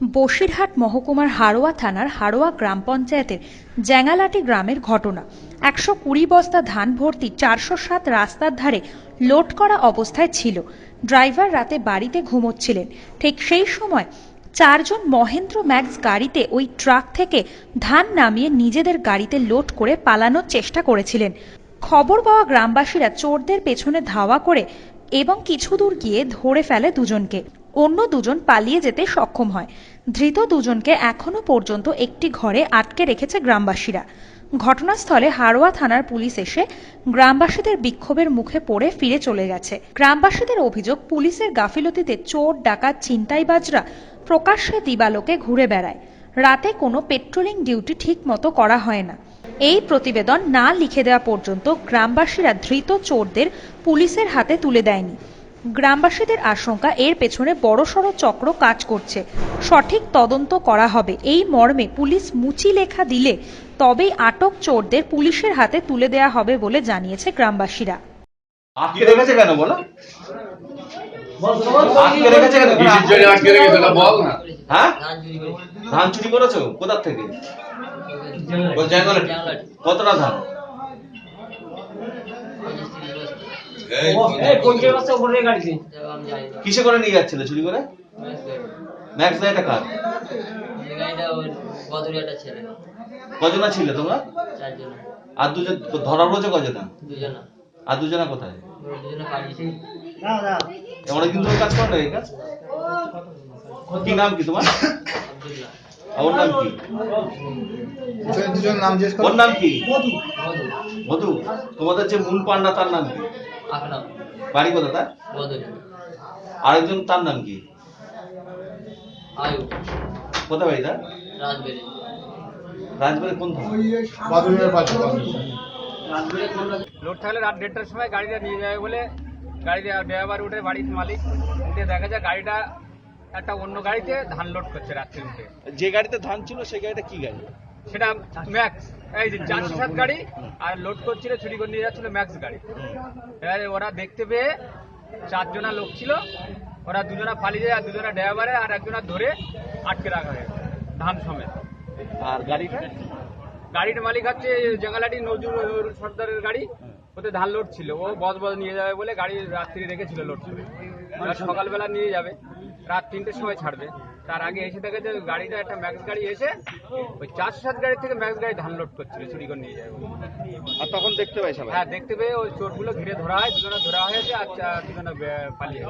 বসিরহাট মহকুমার হাড়োয়া থানার হাড়োয়া গ্রাম পঞ্চায়েতের জ্যাঙালাটি গ্রামের ঘটনা। একশো কুড়ি বস্তা ধান ভর্তি চারশো সাত রাস্তার ধারে লোড করা অবস্থায় ছিল। ড্রাইভার রাতে বাড়িতে ঘুমোচ্ছিলেন। ঠিক সেই সময় চারজন মহেন্দ্র ম্যাক্স গাড়িতে ওই ট্রাক থেকে ধান নামিয়ে নিজেদের গাড়িতে লোড করে পালানোর চেষ্টা করেছিলেন। খবর পাওয়া গ্রামবাসীরা চোরদের পেছনে ধাওয়া করে এবং কিছু দূর গিয়ে ধরে ফেলে দুজনকে। অন্য দুজন পালিয়ে যেতে সক্ষম হয়। ধৃত দুজনকে এখনও পর্যন্ত একটি ঘরে আটকে রেখেছে গ্রামবাসীরা। ঘটনাস্থলে হাড়োয়া থানার পুলিশ এসে গ্রামবাসীদের বিক্ষোভের মুখে পড়ে ফিরে চলে গেছে। গ্রামবাসীদের অভিযোগ, পুলিশের গাফিলতিতে চোর, ডাকাত, ছিনতাইবাজরা প্রকাশ্যে দিবালোকে ঘুরে বেড়ায়। রাতে কোনো পেট্রোলিং ডিউটি ঠিক মতো করা হয় না। এই প্রতিবেদন না লিখে দেওয়া পর্যন্ত গ্রামবাসীরা ধৃত চোরদের পুলিশের হাতে তুলে দেয়নি। গ্রামবাসীদের আশঙ্কা এর পেছনে বড়সড় চক্র কাজ করছে। সঠিক তদন্ত করা হবে। এই মর্মে পুলিশ মুচি লেখা দিলে তবেই আটক চোরদের পুলিশের হাতে তুলে দেওয়া হবে বলে জানিয়েছে গ্রামবাসীরা। আটকে রেখেছে কেন বলো? আটকে রেখেছে কেন? আটকে রেখেছে বল না। হ্যাঁ? ধান চুরি করেছি? কোথার থেকে? ওই জঙ্গলে কতটা ধান? কিসে করে নিয়ে যাচ্ছিলে চুরি করে? ম্যাক্স গাড়িটা কার? কজনা ছিলে তোমরা? আর দুজন ধরা পড়েছে কজনা? দুজনা আর দুজনা কোথায়? অনেকদিন ধরে কাজ করো না এই কাজ? কি নাম কি তোমার? আব্দুল্লাহ। ওর নাম কি? দুজন নাম জিজ্ঞেস ওর নাম কি? মধু। মধু। তোমাদের যে মূল পান্ডা তার নাম কি? বাড়ি কোথা তার? আরেকজন তার নাম কি? কোথায় বাড়ি তার? রাজবাড়ি। কোন লোড থাকলে রাত দেড়টার সময় গাড়িটা নিয়ে যাবে বলে গাড়িতে ড্রাইভার উঠে বাড়ির মালিক। উঠে দেখা যায় গাড়িটা একটা অন্য গাড়িতে ধান লোড করছে রাত্রে উঠে যে গাড়িতে ধান ছিল সেই গাড়িটা কি গাড়ি? সেটা ম্যাক্স এই যে চারশো সাত গাড়ি আর লোড করছিল চুরি করে নিয়ে যাচ্ছিল ম্যাক্স গাড়ি। এবারে ওরা দেখতে পেয়ে চারজনা লোক ছিল ওরা দুজনা পালিয়ে যায় আর দুজনা ড্রাইভারে আর একজনা ধরে আটকে রাখা হয়েছে ধান সমেত। আর গাড়িটা গাড়ির মালিক হচ্ছে জঙ্গালাটি নজরুল সর্দারের গাড়ি। ওতে ধান লোড ছিল ও বস বস নিয়ে যাবে বলে গাড়ি রাত্রি রেখেছিল লোড এবার সকালবেলা নিয়ে যাবে। রাত তিনটের সময় ছাড়বে। তার আগে এসে দেখে যে গাড়িটা একটা ম্যাক্স গাড়ি এসে ওই চারশো সাত গাড়ি থেকে ম্যাক্স গাড়ি ধান লোড করছিল চুরি করে নিয়ে যাবে আর তখন দেখতে পাই সবাই। হ্যাঁ দেখতে পেয়ে ওই চোরগুলো ঘিরে ধরা হয় দুজনে ধরা হয়েছে আর দুজনে পালিয়ে।